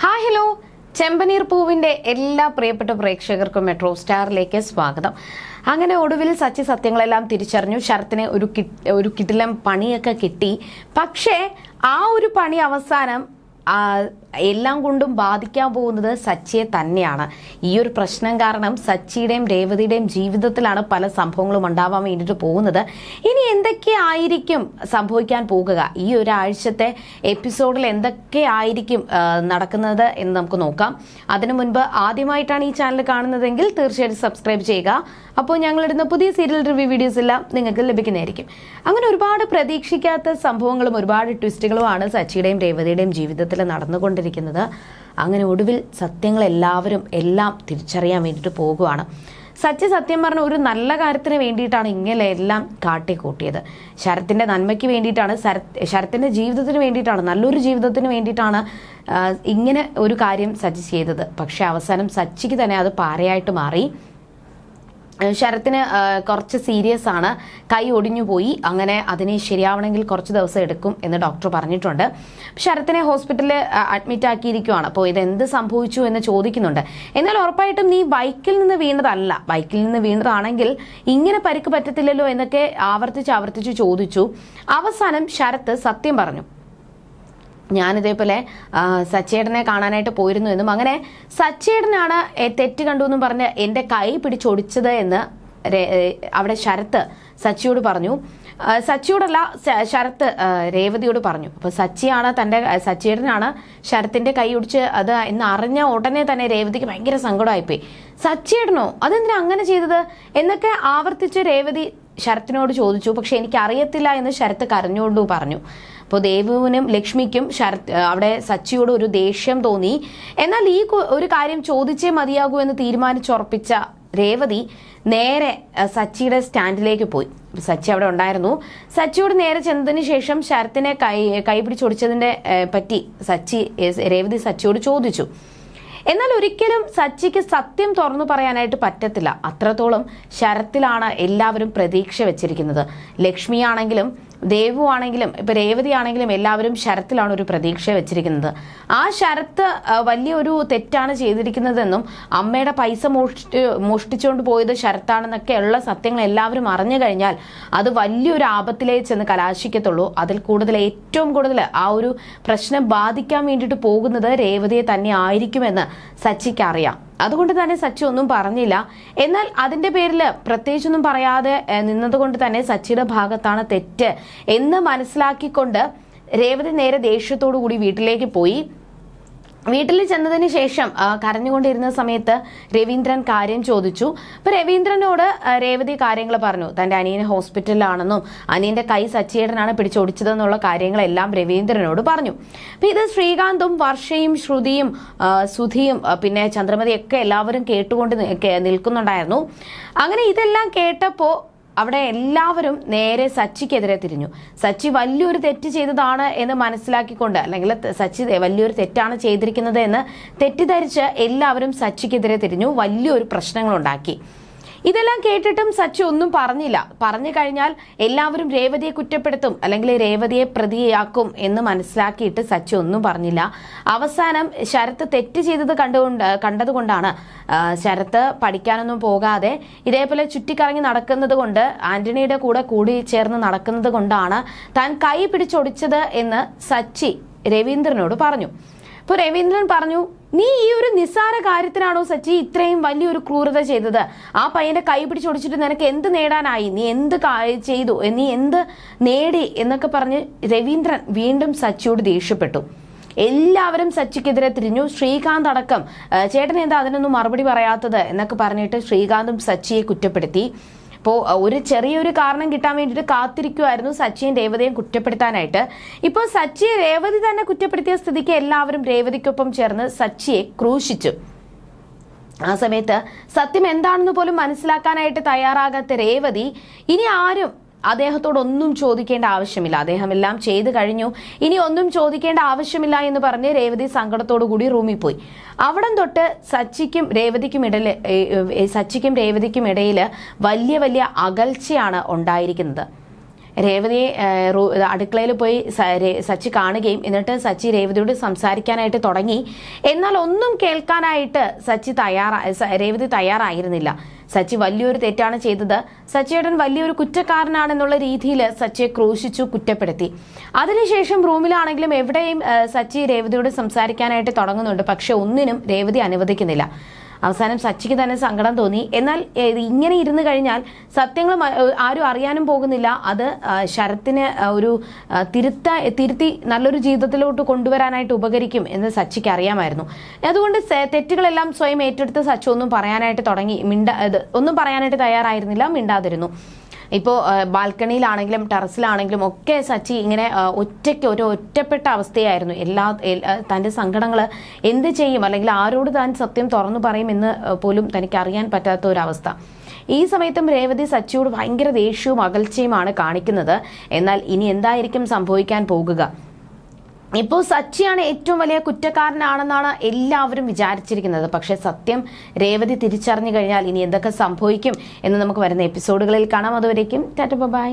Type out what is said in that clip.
Hi hello. ചെമ്പനീർ പൂവിന്റെ എല്ലാ പ്രിയപ്പെട്ട പ്രേക്ഷകർക്കും മെട്രോ സ്റ്റാറിലേക്ക് സ്വാഗതം. അങ്ങനെ ഒടുവിൽ സത്യസത്യങ്ങളെല്ലാം തിരിച്ചറിഞ്ഞു. ശരത്തിന് ഒരു കിട്ട് ഒരു കിടിലം പണിയൊക്കെ കിട്ടി. പക്ഷേ ആ ഒരു പണി അവസാനം എല്ലാം കൊണ്ടും ബാധിക്കാൻ പോകുന്നത് സച്ചിയെ തന്നെയാണ്. ഈ ഒരു പ്രശ്നം കാരണം സച്ചിയുടെയും രേവതിയുടെയും ജീവിതത്തിലാണ് പല സംഭവങ്ങളും ഉണ്ടാവാൻ വേണ്ടിയിട്ട് പോകുന്നത്. ഇനി എന്തൊക്കെ ആയിരിക്കും സംഭവിക്കാൻ പോകുക? ഈ ഒരാഴ്ചത്തെ എപ്പിസോഡിൽ എന്തൊക്കെ ആയിരിക്കും നടക്കുന്നത് എന്ന് നമുക്ക് നോക്കാം. അതിനു മുൻപ് ആദ്യമായിട്ടാണ് ഈ ചാനൽ കാണുന്നതെങ്കിൽ തീർച്ചയായിട്ടും സബ്സ്ക്രൈബ് ചെയ്യുക. അപ്പോൾ ഞങ്ങളിടുന്ന പുതിയ സീരിയൽ റിവ്യൂ വീഡിയോസ് എല്ലാം നിങ്ങൾക്ക് ലഭിക്കുന്നതായിരിക്കും. അങ്ങനെ ഒരുപാട് പ്രതീക്ഷിക്കാത്ത സംഭവങ്ങളും ഒരുപാട് ട്വിസ്റ്റുകളുമാണ് സച്ചിയുടെയും രേവതിയുടെയും ജീവിതത്തിൽ നടന്നുകൊണ്ടിരിക്കുന്നത്. അങ്ങനെ ഒടുവിൽ സത്യങ്ങൾ എല്ലാവരും എല്ലാം തിരിച്ചറിയാൻ വേണ്ടിയിട്ട് പോകുവാണ്. സച്ചി സത്യം പറഞ്ഞ ഒരു നല്ല കാര്യത്തിന് വേണ്ടിയിട്ടാണ് ഇങ്ങനെ എല്ലാം കാട്ടിക്കൂട്ടിയത്. ശരത്തിന്റെ നന്മയ്ക്ക് വേണ്ടിയിട്ടാണ് ശരത് ശരത്തിന്റെ ജീവിതത്തിന് വേണ്ടിയിട്ടാണ് നല്ലൊരു ജീവിതത്തിന് വേണ്ടിയിട്ടാണ് ഇങ്ങനെ ഒരു കാര്യം സച്ചി ചെയ്തത്. പക്ഷേ അവസാനം സച്ചിക്ക് തന്നെ അത് പാരയായിട്ട് മാറി. ശരത്തിന് കുറച്ച് സീരിയസ് ആണ്. കൈ ഒടിഞ്ഞു പോയി. അങ്ങനെ അതിനെ ശരിയാവണമെങ്കിൽ കുറച്ച് ദിവസം എടുക്കും എന്ന് ഡോക്ടർ പറഞ്ഞിട്ടുണ്ട്. ശരത്തിനെ ഹോസ്പിറ്റലിൽ അഡ്മിറ്റ് ആക്കിയിരിക്കുവാണ്. അപ്പോൾ ഇത് എന്ത് സംഭവിച്ചു എന്ന് ചോദിക്കുന്നുണ്ട്. എന്നാൽ ഉറപ്പായിട്ടും നീ ബൈക്കിൽ നിന്ന് വീണതല്ല. ബൈക്കിൽ നിന്ന് വീണതാണെങ്കിൽ ഇങ്ങനെ പരിക്ക് പറ്റത്തില്ലല്ലോ എന്നൊക്കെ ആവർത്തിച്ച് ആവർത്തിച്ച് ചോദിച്ചു. അവസാനം ശരത്ത് സത്യം പറഞ്ഞു. ഞാനിതേപോലെ സച്ചേടനെ കാണാനായിട്ട് പോയിരുന്നു എന്നും അങ്ങനെ സച്ചേട്ടനാണ് എ, തെറ്റ് കണ്ടു എന്നും പറഞ്ഞ് എന്റെ കൈ പിടിച്ചൊടിച്ചത് എന്ന് അവിടെ ശരത്ത് സച്ചിയോട് പറഞ്ഞു. സച്ചിയോടല്ല ശരത്ത് രേവതിയോട് പറഞ്ഞു. അപ്പോൾ സച്ചിയാണ് തന്റെ സച്ചിയേടനാണ് ശരത്തിന്റെ കൈ ഒടിച്ച് അത് എന്ന് അറിഞ്ഞ ഉടനെ തന്നെ രേവതിക്ക് ഭയങ്കര സങ്കടമായിപ്പോയി. സച്ചിയേടനോ അതെന്തിനാ അങ്ങനെ ചെയ്തത്? എന്നൊക്കെ ആവർത്തിച്ച് രേവതി ശരത്തിനോട് ചോദിച്ചു. പക്ഷെ എനിക്ക് അറിയത്തില്ല എന്ന് ശരത്ത് കരഞ്ഞുകൊണ്ടു പറഞ്ഞു. അപ്പോൾ ദേവുവിനും ലക്ഷ്മിക്കും ശരത് അവിടെ സച്ചിയോട് ഒരു ദേഷ്യം തോന്നി. എന്നാൽ ഈ ഒരു കാര്യം ചോദിച്ചേ മതിയാകൂ എന്ന് തീരുമാനിച്ചുറപ്പിച്ച രേവതി നേരെ സച്ചിയുടെ സ്റ്റാൻഡിലേക്ക് പോയി. സച്ചി അവിടെ ഉണ്ടായിരുന്നു. സച്ചിയോട് നേരെ ചെന്നതിന് ശേഷം ശരത്തിനെ കൈ കൈ പിടിച്ചൊടിച്ചതിന്റെ പറ്റി സച്ചി രേവതി സച്ചിയോട് ചോദിച്ചു. എന്നാൽ ഒരിക്കലും സച്ചിക്ക് സത്യം തുറന്നു പറയാനായിട്ട് പറ്റത്തില്ല. അത്രത്തോളം ശരത്തിലാണ് എല്ലാവരും പ്രതീക്ഷ വെച്ചിരിക്കുന്നത്. ലക്ഷ്മിയാണെങ്കിലും ദേവു ആണെങ്കിലും ഇപ്പൊ രേവതി ആണെങ്കിലും എല്ലാവരും ശരത്തിലാണ് ഒരു പ്രതീക്ഷ വെച്ചിരിക്കുന്നത്. ആ ശരത്ത് വലിയ വലിയൊരു തെറ്റാണ് ചെയ്തിരിക്കുന്നതെന്നും അമ്മയുടെ പൈസ മോഷ്ടി മോഷ്ടിച്ചുകൊണ്ട് പോയത് ശരത്താണെന്നൊക്കെ ഉള്ള സത്യങ്ങൾ എല്ലാവരും അറിഞ്ഞു കഴിഞ്ഞാൽ അത് വലിയൊരു ആപത്തിലേ ചെന്ന് കലാശിക്കത്തുള്ളൂ. അതിൽ കൂടുതൽ ഏറ്റവും കൂടുതൽ ആ ഒരു പ്രശ്നം ബാധിക്കാൻ വേണ്ടിയിട്ട് പോകുന്നത് രേവതിയെ തന്നെ ആയിരിക്കുമെന്ന് സച്ചിക്ക് അറിയാം. അതുകൊണ്ട് തന്നെ സച്ചി ഒന്നും പറഞ്ഞില്ല. എന്നാൽ അതിന്റെ പേരിൽ പ്രത്യേകിച്ചൊന്നും പറയാതെ നിന്നതുകൊണ്ട് തന്നെ സച്ചിയുടെ ഭാഗത്താണ് തെറ്റ് എന്ന് മനസ്സിലാക്കിക്കൊണ്ട് രേവതി നേരെ ദേഷ്യത്തോടു കൂടി വീട്ടിലേക്ക് പോയി. വീട്ടിൽ ചെന്നതിന് ശേഷം കരഞ്ഞുകൊണ്ടിരുന്ന സമയത്ത് രവീന്ദ്രൻ കാര്യം ചോദിച്ചു. അപ്പൊ രവീന്ദ്രനോട് രേവതി കാര്യങ്ങൾ പറഞ്ഞു. തന്റെ അനിയനെ ഹോസ്പിറ്റലിലാണെന്നും അനിയന്റെ കൈ സച്ചിയേടനാണ് പിടിച്ചോടിച്ചതെന്നുള്ള കാര്യങ്ങളെല്ലാം രവീന്ദ്രനോട് പറഞ്ഞു. അപ്പൊ ഇത് ശ്രീകാന്തും വർഷയും ശ്രുതിയും സുധിയും പിന്നെ ചന്ദ്രമതിയൊക്കെ എല്ലാവരും കേട്ടുകൊണ്ട് നിൽക്കുന്നുണ്ടായിരുന്നു. അങ്ങനെ ഇതെല്ലാം കേട്ടപ്പോ അവിടെ എല്ലാവരും നേരെ സച്ചിക്കെതിരെ തിരിഞ്ഞു. സച്ചി വലിയൊരു തെറ്റ് ചെയ്തതാണ് എന്ന് മനസ്സിലാക്കിക്കൊണ്ട് അല്ലെങ്കിൽ സച്ചി വലിയൊരു തെറ്റാണ് ചെയ്തിരിക്കുന്നത് എന്ന് തെറ്റിദ്ധരിച്ച് എല്ലാവരും സച്ചിക്കെതിരെ തിരിഞ്ഞു. വലിയൊരു പ്രശ്നങ്ങളുണ്ടാക്കി. ഇതെല്ലാം കേട്ടിട്ടും സച്ചി ഒന്നും പറഞ്ഞില്ല. പറഞ്ഞു കഴിഞ്ഞാൽ എല്ലാവരും രേവതിയെ കുറ്റപ്പെടുത്തും അല്ലെങ്കിൽ രേവതിയെ പ്രതിയാക്കും എന്ന് മനസ്സിലാക്കിയിട്ട് സച്ചി ഒന്നും പറഞ്ഞില്ല. അവസാനം ശരത്ത് തെറ്റ് ചെയ്തത് കണ്ടുകൊണ്ട് കണ്ടതുകൊണ്ടാണ് ശരത്ത് പഠിക്കാനൊന്നും പോകാതെ ഇതേപോലെ ചുറ്റിക്കറങ്ങി നടക്കുന്നത് കൊണ്ട് ആന്റണിയുടെ കൂടെ കൂടി ചേർന്ന് നടക്കുന്നത് കൊണ്ടാണ് താൻ കൈ പിടിച്ചൊടിച്ചത് എന്ന് സച്ചി രവീന്ദ്രനോട് പറഞ്ഞു. അപ്പോൾ രവീന്ദ്രൻ പറഞ്ഞു നീ ഈ ഒരു നിസ്സാര കാര്യത്തിനാണോ സച്ചി ഇത്രയും വലിയൊരു ക്രൂരത ചെയ്തത്? ആ പയ്യന്റെ കൈ പിടിച്ചൊടിച്ചിട്ട് നിനക്ക് എന്ത് നേടാനായി? നീ എന്ത് ചെയ്തു? നീ എന്ത് നേടി? എന്നൊക്കെ പറഞ്ഞ് രവീന്ദ്രൻ വീണ്ടും സച്ചിയോട് ദേഷ്യപ്പെട്ടു. എല്ലാവരും സച്ചിക്കെതിരെ തിരിഞ്ഞു. ശ്രീകാന്ത് അടക്കം "ആ, ചേട്ടൻ എന്താ അതിനൊന്നും മറുപടി പറയാത്തത്? എന്നൊക്കെ പറഞ്ഞിട്ട് ശ്രീകാന്തും സച്ചിയെ കുറ്റപ്പെടുത്തി. അപ്പോൾ ഒരു ചെറിയൊരു കാരണം കിട്ടാൻ വേണ്ടിയിട്ട് കാത്തിരിക്കുമായിരുന്നു സച്ചിയും രേവതിയും കുറ്റപ്പെടുത്താനായിട്ട്. ഇപ്പോൾ സച്ചിയെ രേവതി തന്നെ കുറ്റപ്പെടുത്തിയ സ്ഥിതിക്ക് എല്ലാവരും രേവതിക്കൊപ്പം ചേർന്ന് സച്ചിയെ ക്രൂശിച്ചു. ആ സമയത്ത് സത്യം എന്താണെന്ന് പോലും മനസ്സിലാക്കാനായിട്ട് തയ്യാറാകാത്ത രേവതി ഇനി ആരും അദ്ദേഹത്തോട് ഒന്നും ചോദിക്കേണ്ട ആവശ്യമില്ല. അദ്ദേഹം എല്ലാം ചെയ്തു കഴിഞ്ഞു. ഇനി ഒന്നും ചോദിക്കേണ്ട ആവശ്യമില്ല എന്ന് പറഞ്ഞ് രേവതി കൂടി റൂമിൽ പോയി. അവിടം തൊട്ട് സച്ചിക്കും രേവതിക്കും ഇടയിൽ സച്ചിക്കും രേവതിക്കും ഇടയിൽ വലിയ വലിയ അകൽച്ചയാണ് ഉണ്ടായിരിക്കുന്നത്. രേവതിയെ അടുക്കളയിൽ പോയി സച്ചി കാണുകയും എന്നിട്ട് സച്ചി രേവതിയോട് സംസാരിക്കാനായിട്ട് തുടങ്ങി. എന്നാൽ ഒന്നും കേൾക്കാനായിട്ട് സച്ചി തയ്യാറാ രേവതി തയ്യാറായിരുന്നില്ല. സച്ചി വലിയൊരു തെറ്റാണ് ചെയ്തത്. സച്ചിയേടൻ വലിയൊരു കുറ്റക്കാരനാണെന്നുള്ള രീതിയിൽ സച്ചിയെ ക്രൂശിച്ചു കുറ്റപ്പെടുത്തി. അതിനുശേഷം റൂമിലാണെങ്കിലും എവിടെയും സച്ചി രേവതിയോട് സംസാരിക്കാനായിട്ട് തുടങ്ങുന്നുണ്ട്. പക്ഷെ ഒന്നിനും രേവതി അനുവദിക്കുന്നില്ല. അവസാനം സച്ചിക്ക് തന്നെ സങ്കടം തോന്നി. എന്നാൽ ഇങ്ങനെ ഇരുന്ന് കഴിഞ്ഞാൽ സത്യങ്ങൾ ആരും അറിയാനും പോകുന്നില്ല. അത് ശരത്തിന് ഒരു തിരുത്ത തിരുത്തി നല്ലൊരു ജീവിതത്തിലോട്ട് കൊണ്ടുവരാനായിട്ട് ഉപകരിക്കും എന്ന് സച്ചിക്ക് അറിയാമായിരുന്നു. അതുകൊണ്ട് തെറ്റുകളെല്ലാം സ്വയം ഏറ്റെടുത്ത് സച്ചു ഒന്നും പറയാനായിട്ട് തുടങ്ങി. മിണ്ട ഒന്നും പറയാനായിട്ട് തയ്യാറായിരുന്നില്ല മിണ്ടാതിരുന്നു. ഇപ്പോൾ ബാൽക്കണിയിലാണെങ്കിലും ടെറസിലാണെങ്കിലും ഒക്കെ സച്ചി ഇങ്ങനെ ഒറ്റയ്ക്ക് ഒരു ഒറ്റപ്പെട്ട അവസ്ഥയായിരുന്നു. എല്ലാ തന്റെ സങ്കടങ്ങൾ എന്ത് ചെയ്യും? അല്ലെങ്കിൽ ആരോട് താൻ സത്യം തുറന്നു പറയും എന്ന് പോലും തനിക്ക് അറിയാൻ പറ്റാത്ത ഒരവസ്ഥ. ഈ സമയത്തും രേവതി സച്ചിയോട് ഭയങ്കര ദേഷ്യവും അകൽച്ചയുമാണ് കാണിക്കുന്നത്. എന്നാൽ ഇനി എന്തായിരിക്കും സംഭവിക്കാൻ പോകുക? ഇപ്പോൾ സച്ചിയാണ് ഏറ്റവും വലിയ കുറ്റക്കാരനാണെന്നാണ് എല്ലാവരും വിചാരിച്ചിരിക്കുന്നത്. പക്ഷേ സത്യം രേവതി തിരിച്ചറിഞ്ഞു കഴിഞ്ഞാൽ ഇനി എന്തൊക്കെ സംഭവിക്കും എന്ന് നമുക്ക് വരുന്ന എപ്പിസോഡുകളിൽ കാണാം. അതുവരേക്കും ടാറ്റ ബൈ